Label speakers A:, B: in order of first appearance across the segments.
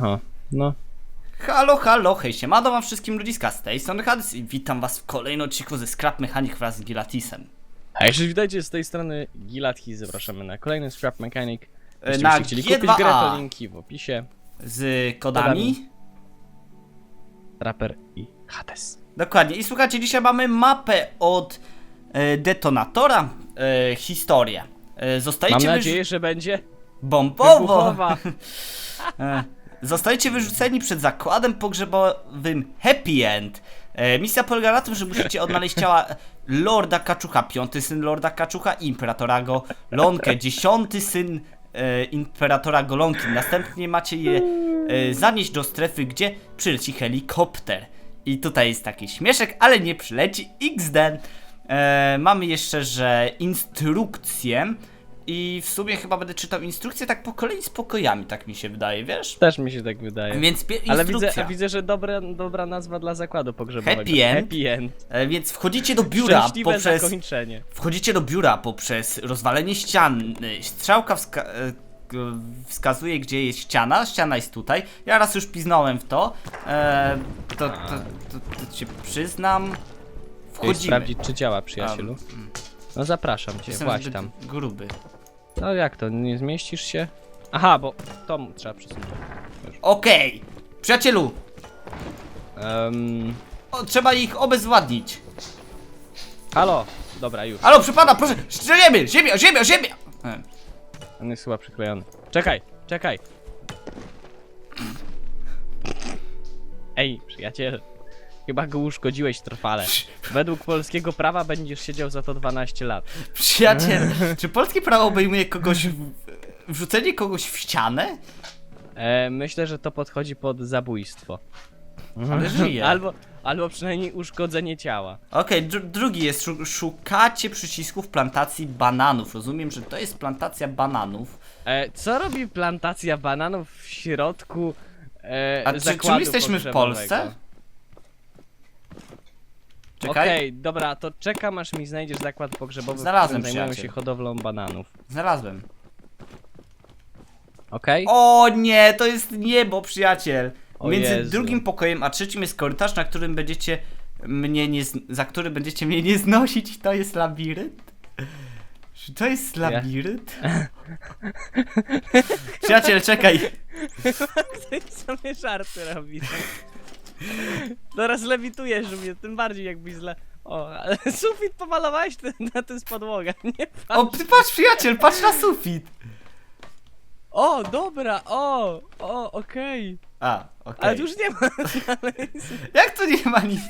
A: O, no.
B: Halo, halo, hej, siemano wam wszystkim ludziska, z tej strony Hades i witam was w kolejnym odcinku ze Scrap Mechanic wraz z Gilatisem.
A: A jeszcze witajcie z tej strony Gilatki, zapraszamy na kolejny Scrap Mechanic.
B: E,
A: Jeśli
B: na
A: byście chcieli kupić
B: G2A.
A: grę, to linki w opisie.
B: Z kodami?
A: Rapper i Hades.
B: Dokładnie, i słuchajcie, dzisiaj mamy mapę od e, detonatora, e, historię. E,
A: Mam
B: zostajecie
A: nadzieję, że będzie
B: bombowo!
A: wybuchowa.
B: E, Zostajecie wyrzuceni przed zakładem pogrzebowym Happy End. E, misja polega na tym, że musicie odnaleźć ciała Lorda Kaczucha, piąty syn Lorda Kaczucha i Imperatora Golonkę, dziesiąty syn e, Imperatora Golonki. Następnie macie je e, zanieść do strefy, gdzie przyleci helikopter. I tutaj jest taki śmieszek, ale nie przyleci XD. E, mamy jeszcze, że instrukcje. I w sumie chyba będę czytał instrukcje tak po kolei z pokojami, tak mi się wydaje, wiesz?
A: Też mi się tak wydaje.
B: Więc pie-
A: Ale
B: instrukcja.
A: widzę, widzę, że dobra, dobra nazwa dla zakładu pogrzebowego.
B: Happy end.
A: Happy end.
B: E, Więc wchodzicie do biura
A: Szczęśliwe
B: poprzez.
A: zakończenie.
B: Wchodzicie do biura poprzez rozwalenie ścian. E, Strzałka wska e, wskazuje, gdzie jest ściana. Ściana jest tutaj. Ja raz już piznąłem w to. E, to, to, to, to cię przyznam.
A: Chciałeś
B: Wchodzimy.
A: sprawdzić, czy działa, przyjacielu. No zapraszam cię,
B: Jestem
A: właśnie
B: zbyt
A: tam.
B: gruby.
A: No jak to, nie zmieścisz się? Aha, bo to trzeba przesunąć.
B: Okej. Przyjacielu,
A: Um,
B: o, trzeba ich obezwładnić.
A: halo! Dobra, już.
B: Halo, przypada, proszę, strzelimy! Ziemia, ziemia, ziemia! E,
A: On jest chyba przyklejony. Czekaj, czekaj. Ej, przyjaciel. Chyba go uszkodziłeś trwale. Według polskiego prawa będziesz siedział za to 12 lat.
B: Przyjaciel, czy polskie prawo obejmuje kogoś. W, wrzucenie kogoś w ścianę?
A: E, myślę, że to podchodzi pod zabójstwo.
B: Ale żyje.
A: Albo, albo przynajmniej uszkodzenie ciała.
B: Okej, dru drugi jest. Szu szukacie przycisków plantacji bananów. Rozumiem, że to jest plantacja bananów.
A: E, co robi plantacja bananów w środku e,
B: A czy, czy
A: zakładu
B: my jesteśmy w
A: pogrzebowego?
B: Polsce? Czekaj,
A: Okej, dobra, to czekam aż mi znajdziesz zakład pogrzebowy,
B: Znalazłem,
A: w którym zajmują
B: przyjaciel.
A: się hodowlą bananów.
B: znalazłem.
A: Okej?
B: O nie, to jest niebo, przyjaciel.
A: O
B: Między
A: Jezu.
B: drugim pokojem a trzecim jest korytarz, na którym będziecie mnie nie. zn- za który będziecie mnie nie znosić. To jest labirynt? Czy to jest labirynt? Przyjaciel, czekaj.
A: Ty sobie żarty robisz. Teraz lewitujesz mnie, tym bardziej jakbyś źle... O, ale sufit pomalowałeś, ty, na to jest podłoga, nie patrz.
B: O, ty patrz, przyjaciel, patrz na sufit.
A: O, dobra, o, o, okej.
B: A, okej.
A: Ale tu już nie ma, dalej,
B: Jak to nie ma nic?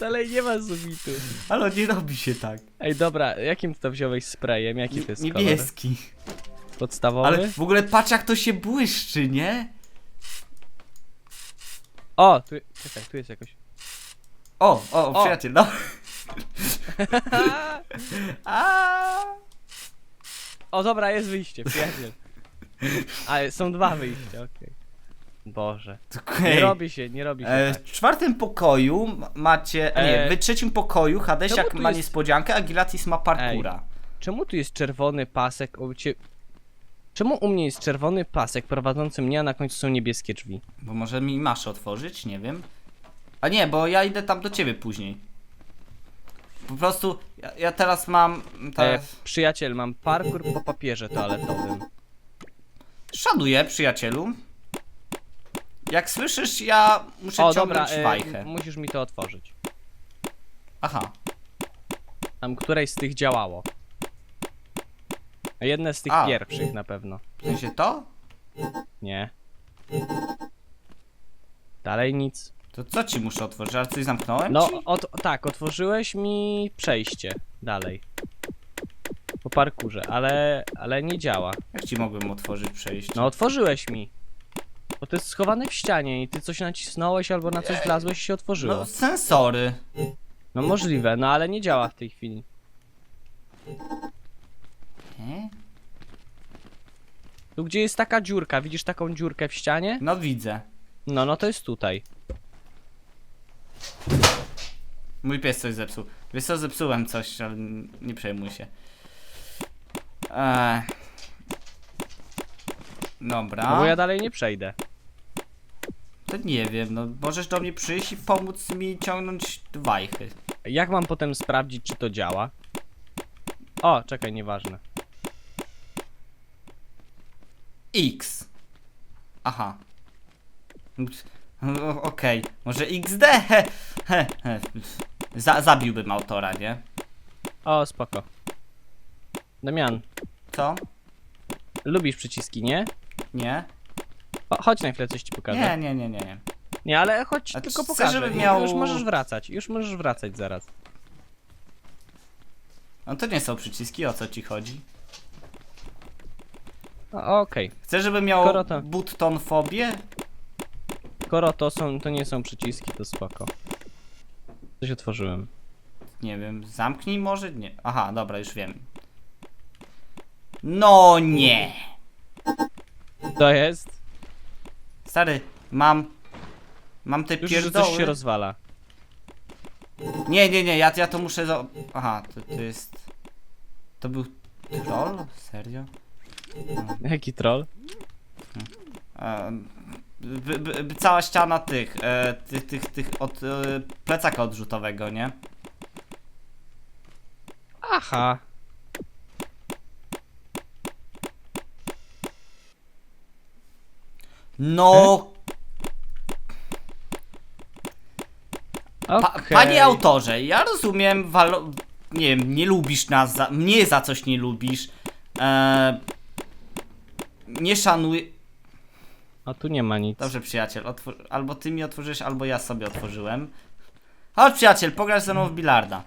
A: dalej nie ma sufitu.
B: Ale nie robi się tak.
A: Ej, dobra, jakim ty to wziąłeś sprayem? Jaki to jest kolor?
B: Niebieski.
A: Podstawowy?
B: Ale w ogóle patrz jak to się błyszczy, nie?
A: O, tu, czekaj, tu jest jakoś...
B: O, o,
A: O.
B: przyjaciel, no. A.
A: O, dobra, jest wyjście, przyjaciel. Ale są dwa wyjścia, okej. Boże. Nie robi się, nie robi się
B: E,
A: tak.
B: w czwartym pokoju ma- macie. a Nie,
A: E,
B: w trzecim pokoju Hadesiak
A: czemu tu
B: ma
A: jest-
B: niespodziankę, a Gilatis ma parkura.
A: Czemu tu jest czerwony pasek u cie... Czemu u mnie jest czerwony pasek prowadzący mnie, a na końcu są niebieskie drzwi?
B: Bo może mi masz otworzyć, nie wiem. A nie, bo ja idę tam do ciebie później. Po prostu ja, ja teraz mam.
A: E,
B: Teraz...
A: przyjaciel, mam parkour po papierze toaletowym.
B: Szanuję, przyjacielu. Jak słyszysz, ja muszę
A: O, dobra,
B: ciągnąć
A: e,
B: wajchę.
A: musisz mi to otworzyć.
B: Aha.
A: Tam któreś z tych działało. Jedne z tych
B: A.
A: pierwszych na pewno.
B: W sensie to?
A: Nie. Dalej nic.
B: To co ci muszę otworzyć? Ale coś zamknąłem?
A: No,
B: ci?
A: ot tak, otworzyłeś mi przejście dalej. Po parkurze, ale, ale nie działa.
B: Jak ci mogłem otworzyć przejście?
A: No, otworzyłeś mi. Bo to jest schowane w ścianie i ty coś nacisnąłeś albo na coś wlazłeś i się otworzyło.
B: no sensory.
A: No możliwe, no ale nie działa w tej chwili.
B: Nie?
A: Tu gdzie jest taka dziurka, widzisz taką dziurkę w ścianie?
B: No widzę.
A: No, no to jest tutaj.
B: Mój pies coś zepsuł. Wiesz co, zepsułem coś, ale nie przejmuj się. Eee. Dobra.
A: No bo ja dalej nie przejdę.
B: To nie wiem, no możesz do mnie przyjść i pomóc mi ciągnąć wajchy.
A: Jak mam potem sprawdzić, czy to działa? O, czekaj, nieważne.
B: X. Aha. Okej, może XD? He, he, he. Za, zabiłbym autora, nie?
A: O, spoko. Damian,
B: Co?
A: lubisz przyciski, nie?
B: Nie?
A: O, chodź na chwilę, coś ci pokażę.
B: Nie, nie, nie, nie, nie.
A: Nie, ale chodź,
B: A
A: tylko
B: chcę,
A: pokażę.
B: żeby
A: Już-
B: miał-
A: Już możesz wracać, już możesz wracać zaraz.
B: No to nie są przyciski, o co ci chodzi?
A: O, Okej,
B: Chcesz, żeby miał
A: Skoro to-
B: button fobię?
A: skoro to są, to nie są przyciski, to spoko. Coś otworzyłem.
B: Nie wiem, zamknij może? Nie. Aha, dobra, już wiem. No nie!
A: To jest?
B: Stary, mam... Mam te
A: Już że coś
B: pierdoły.
A: się rozwala.
B: Nie, nie, nie, ja, ja to muszę za... Aha, to, to jest... To był troll? Serio?
A: Jaki troll?
B: E, b, b, b, cała ściana tych, e, tych, tych, tych od e, plecaka odrzutowego, nie?
A: Aha.
B: No, pa,
A: Okej.
B: panie autorze, ja rozumiem, walo... nie wiem, nie lubisz nas, za... mnie za coś nie lubisz, e, nie szanuj...
A: A tu nie ma nic.
B: Dobrze, przyjaciel, otwór... albo ty mi otworzysz, albo ja sobie otworzyłem. Chodź, przyjaciel, pograsz ze mną w bilarda.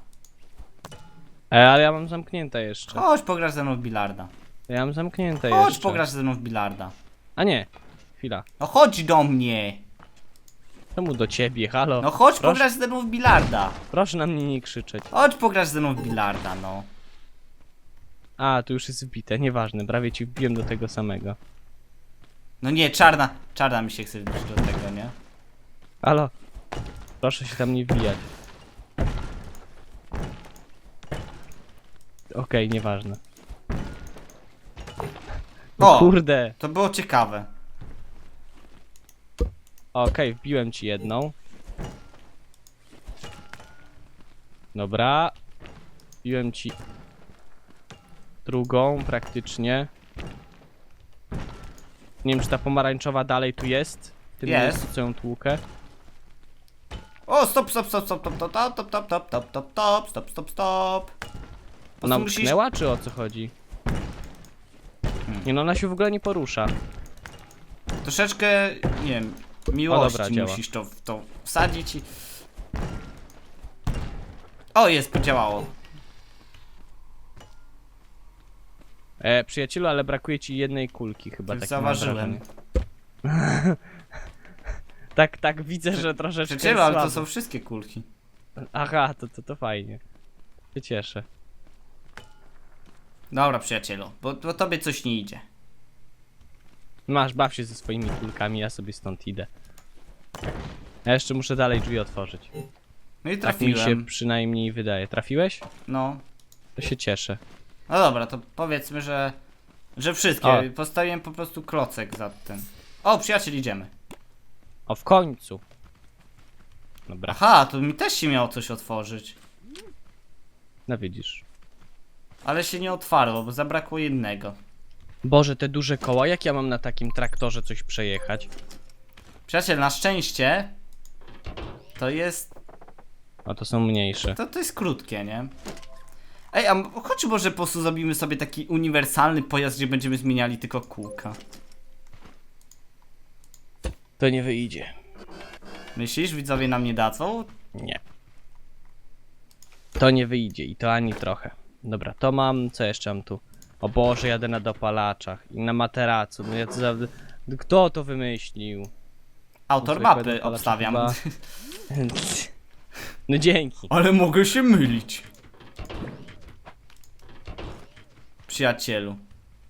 A: E, ale ja mam zamknięte jeszcze.
B: Chodź, pograsz ze mną w bilarda.
A: Ja mam zamknięte
B: Chodź,
A: jeszcze.
B: pograsz ze mną w bilarda.
A: A nie. Chwila.
B: No chodź do mnie.
A: Czemu do ciebie, halo?
B: No chodź,
A: proszę,
B: pograsz ze mną w bilarda.
A: proszę na mnie nie krzyczeć.
B: Chodź, pograsz ze mną w bilarda, no.
A: A, tu już jest wbite, nieważne, prawie ci wbiłem do tego samego.
B: No nie, czarna, czarna mi się chce wbić do tego, nie?
A: Halo? Proszę się tam nie wbijać. Okej, nieważne. No
B: O!
A: kurde.
B: To było ciekawe.
A: Okej, wbiłem ci jedną. Dobra. Wbiłem ci drugą praktycznie. Nie wiem, czy ta pomarańczowa dalej tu jest. W tym
B: Jest.
A: miejscu, co ją tłukę.
B: O, stop, stop, stop, stop, stop, stop, stop, stop, stop, stop, stop, stop, stop, stop, stop. Po
A: Ona
B: prostu musisz...
A: utknęła, czy o co chodzi?
B: Hmm.
A: Nie no, ona się w ogóle nie porusza.
B: Troszeczkę, nie wiem, miłości
A: dobra, działa.
B: musisz to, w to wsadzić i... O, jest, podziałało.
A: E, przyjacielu, ale brakuje ci jednej kulki chyba.
B: Już
A: mam
B: zauważyłem.
A: wrażenie. Tak, tak, widzę, że troszeczkę
B: Przyjacielu, ale to
A: słabo.
B: są wszystkie kulki.
A: Aha, to, to, to fajnie. Się cieszę.
B: Dobra, przyjacielu, bo, bo tobie coś nie idzie.
A: Masz, baw się ze swoimi kulkami, ja sobie stąd idę. Ja jeszcze muszę dalej drzwi otworzyć.
B: No i
A: Tak mi
B: trafiłem.
A: się przynajmniej wydaje. Trafiłeś?
B: No.
A: To się cieszę.
B: No dobra, to powiedzmy, że... Że wszystkie.
A: O.
B: Postawiłem po prostu klocek za ten. O, przyjaciel, idziemy.
A: O, w końcu. Dobra,
B: Aha, to mi też się miało coś otworzyć.
A: no widzisz.
B: Ale się nie otwarło, bo zabrakło jednego.
A: Boże, te duże koła, jak ja mam na takim traktorze coś przejechać?
B: Przyjaciel, na szczęście... To jest...
A: O, to są mniejsze.
B: To, to jest krótkie, nie? Ej, a chodź może po prostu zrobimy sobie taki uniwersalny pojazd, gdzie będziemy zmieniali tylko kółka.
A: To nie wyjdzie.
B: Myślisz, widzowie nam nie dadzą?
A: Nie. To nie wyjdzie i to ani trochę. Dobra, to mam, co jeszcze mam tu? O Boże, jadę na dopalaczach i na materacu. No ja co za... Kto to wymyślił?
B: Autor
A: Zwykłe
B: mapy
A: dopalacze
B: obstawiam.
A: chyba. No dzięki.
B: Ale mogę się mylić. Przyjacielu.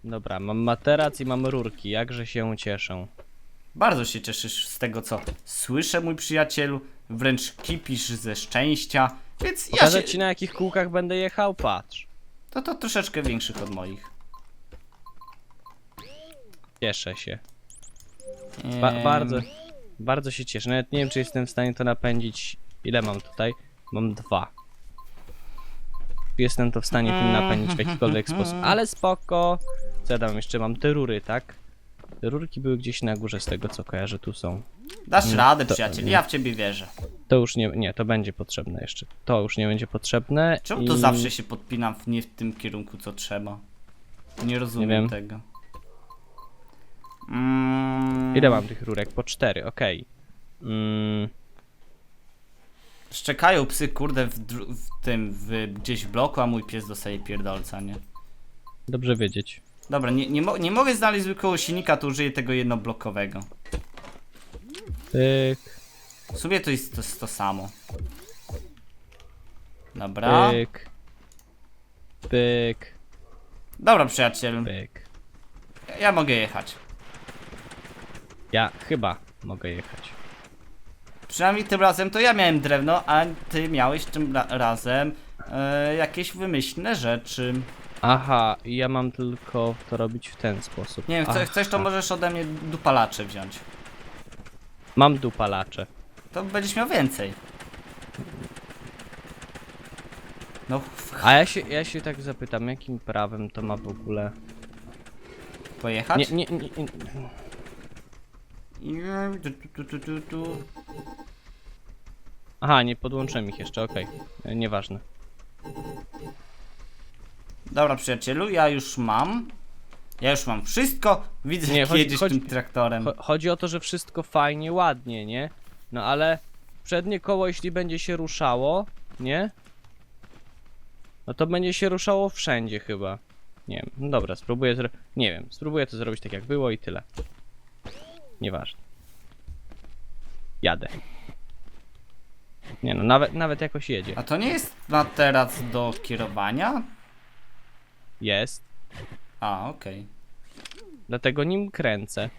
A: Dobra, mam materac i mam rurki, jakże się cieszę.
B: Bardzo się cieszysz z tego, co słyszę, mój przyjacielu. Wręcz kipisz ze szczęścia. Więc ja
A: Pokażę
B: się...
A: ci na jakich kółkach będę jechał? Patrz.
B: To to troszeczkę większych od moich.
A: Cieszę się. Ba
B: Em,
A: bardzo, bardzo się cieszę. Nawet nie wiem, czy jestem w stanie to napędzić. Ile mam tutaj? Mam dwa. Jestem to w stanie tym napędzić w jakikolwiek sposób? Ale spoko. Co ja jeszcze mam? Te rury, tak? Te rurki były gdzieś na górze z tego, co kojarzę, tu są.
B: Dasz
A: Mm,
B: radę,
A: to-
B: przyjaciel, ja w ciebie wierzę.
A: To już nie, nie, to będzie potrzebne jeszcze. To już nie będzie potrzebne.
B: Czemu
A: i...
B: to zawsze się podpinam w nie w tym kierunku, co trzeba? Nie rozumiem
A: wiem.
B: tego. Mm,
A: Ile mam tych rurek? Po cztery, okej. Mm,
B: Szczekają psy, kurde, w, dru- w tym, w, gdzieś w bloku, a mój pies dostaje pierdolca, nie?
A: dobrze wiedzieć.
B: Dobra, nie, nie, mo nie mogę znaleźć zwykłego silnika, to użyję tego jednoblokowego.
A: Pyk,
B: W sumie to jest to, to samo. Dobra.
A: pyk. Pyk,
B: Dobra, przyjaciel.
A: pyk.
B: Ja mogę jechać.
A: Ja chyba mogę jechać.
B: Przynajmniej tym razem to ja miałem drewno, a ty miałeś tym ra razem e, jakieś wymyślne rzeczy.
A: Aha, i ja mam tylko to robić w ten sposób.
B: Nie wiem, chce, chcesz to
A: Aha.
B: możesz ode mnie dupalacze wziąć.
A: Mam dupalacze.
B: To będziesz miał więcej. No,
A: A ja się, ja się tak zapytam, jakim prawem to ma w ogóle...
B: pojechać?
A: Nie, nie, nie, nie.
B: Nie, tu, tu, tu, tu, tu.
A: Aha, nie podłączyłem ich jeszcze, okej. E, Nieważne.
B: Dobra, przyjacielu, ja już mam. Ja już mam wszystko. Widzę,
A: Nie,
B: jak
A: chodzi-
B: jedziesz
A: chodzi-
B: tym traktorem.
A: Cho chodzi o to, że wszystko fajnie, ładnie, nie? No ale przednie koło, jeśli będzie się ruszało, nie? No to będzie się ruszało wszędzie chyba. Nie wiem, no dobra, spróbuję. Nie wiem, spróbuję to zrobić tak jak było i tyle. Nieważne. Jadę. Nie no, nawet, nawet jakoś jedzie.
B: A to nie jest materac do kierowania?
A: Jest.
B: A, okej.
A: Dlatego nim kręcę.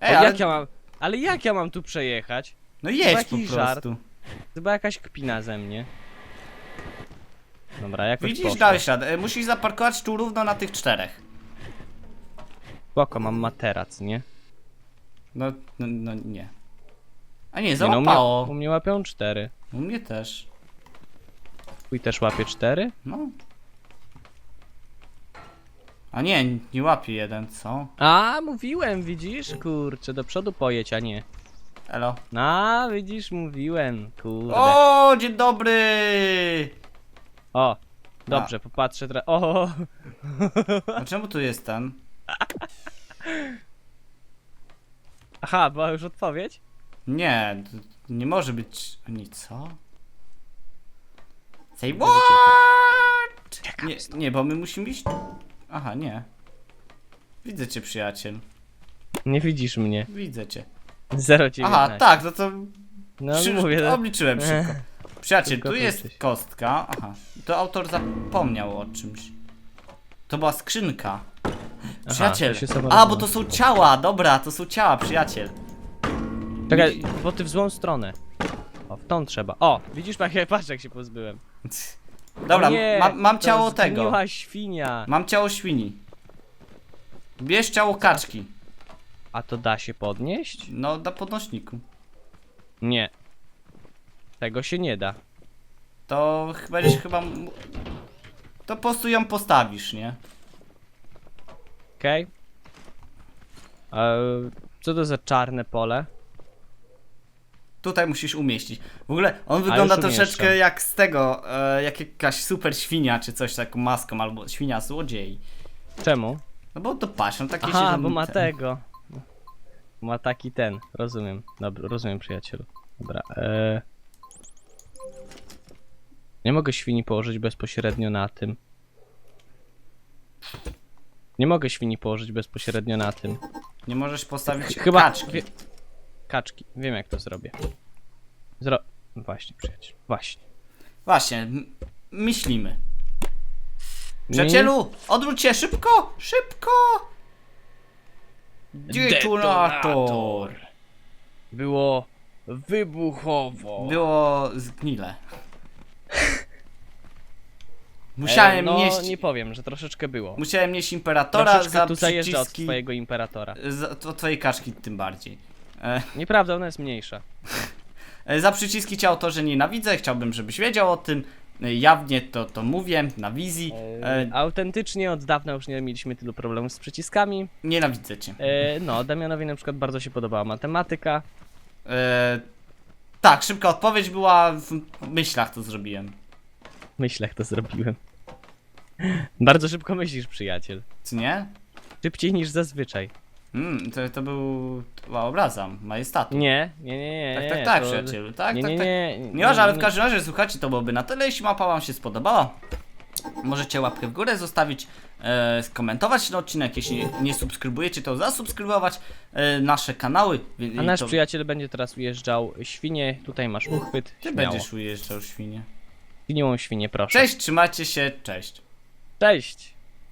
B: Ej, ale...
A: jak ja mam... Ale jak ja mam tu przejechać?
B: No jedź po
A: jakiś żart.
B: prostu.
A: Chyba jakaś kpina ze mnie. Dobra, jakoś
B: Widzisz,
A: poszło.
B: dałeś radę. E, Musisz zaparkować tu równo na tych czterech.
A: Spoko, mam materac, nie?
B: No, no, no nie. A nie,
A: nie no, u, mnie,
B: załapało.
A: u mnie łapią cztery.
B: U mnie też.
A: Twój też łapie cztery?
B: No. A nie, nie łapie jeden, co?
A: A, mówiłem, widzisz? Kurczę, do przodu pojedź, a nie.
B: Elo.
A: A, widzisz, mówiłem, kurde.
B: O, dzień dobry!
A: O, dobrze, popatrzę teraz. O,
B: A czemu tu jest ten?
A: aha, była już odpowiedź?
B: Nie, nie może być... Ani co? Say what? Nie, nie, bo my musimy iść... Aha, nie. Widzę cię, przyjaciel.
A: Nie widzisz mnie.
B: Widzę cię.
A: 0,19.
B: Aha, tak, no to
A: No
B: Przy,
A: mówię, no.
B: Obliczyłem szybko. Przyjaciel, tu jest kostka. Aha. To autor zapomniał o czymś. To była skrzynka. Przyjaciel.
A: samo
B: A, bo to są ciała, dobra, to są ciała, przyjaciel.
A: Czekaj, bo ty w złą stronę. O, w tą trzeba. O, widzisz, jak- patrz jak się pozbyłem.
B: Dobra,
A: nie,
B: mam, mam
A: to
B: ciało tego.
A: zgniła świnia.
B: Mam ciało świni. Bierz ciało kaczki.
A: A to da się podnieść?
B: No, na podnośniku.
A: Nie. Tego się nie da.
B: To ch- będziesz chyba... mu- To po prostu ją postawisz, nie?
A: Okej. Eee, Co to za czarne pole?
B: Tutaj musisz umieścić. W ogóle on wygląda troszeczkę
A: umieszczam.
B: jak z tego, e, jak jakaś super świnia, czy coś taką maską, albo świnia złodziej.
A: Czemu?
B: No bo to patrz, no takie się
A: Aha,
B: tam
A: bo ma
B: ten-
A: tego. Ma taki ten. Rozumiem. Dobra, rozumiem przyjacielu. Dobra. Eee... Nie mogę świni położyć bezpośrednio na tym. Nie mogę świni położyć bezpośrednio na tym.
B: Nie możesz postawić
A: Chyba.
B: kaczki.
A: Wie... Kaczki. Wiem jak to zrobię. Zro... Właśnie, przyjaciel. Właśnie.
B: Właśnie, m- myślimy. Przyjacielu, odwróć się szybko, szybko! Detonator!
A: Było wybuchowo.
B: Było zgnile. Musiałem
A: e, no,
B: nieść,
A: nie powiem, że troszeczkę było.
B: musiałem nieść imperatora
A: Troszeczkę
B: za
A: tu zajeżdża od
B: przyciski,
A: twojego imperatora.
B: za, to twojej kaczki tym bardziej. E,
A: Nieprawda, ona jest mniejsza.
B: e, za przyciski cię autorze nienawidzę, chciałbym, żebyś wiedział o tym. E, jawnie to, to mówię, na wizji.
A: E,
B: E,
A: autentycznie od dawna już nie mieliśmy tylu problemów z przyciskami.
B: nienawidzę cię.
A: E, no, Damianowi na przykład bardzo się podobała matematyka.
B: E, tak, szybka odpowiedź była, w myślach to zrobiłem.
A: Myślę, jak to zrobiłem. Bardzo szybko myślisz, przyjaciel.
B: Czy nie?
A: Szybciej niż zazwyczaj.
B: Mm, to, to był chyba obrazam majestatu.
A: Nie, nie, nie, nie.
B: Tak,
A: nie,
B: tak, tak,
A: to-
B: przyjacielu, tak,
A: nie,
B: tak,
A: nie,
B: tak.
A: nie,
B: Nie ważne, ale w każdym razie, słuchajcie, to byłoby na tyle. Jeśli mapa wam się spodobała, możecie łapkę w górę zostawić, e, skomentować ten odcinek. Jeśli nie subskrybujecie, to zasubskrybować e, nasze kanały.
A: A nasz
B: to,
A: przyjaciel będzie teraz ujeżdżał świnie. Tutaj masz uchwyt.
B: Ty
A: Śmiało.
B: będziesz ujeżdżał świnie.
A: Świniłą świnię, proszę.
B: Cześć, trzymajcie się, cześć.
A: Cześć.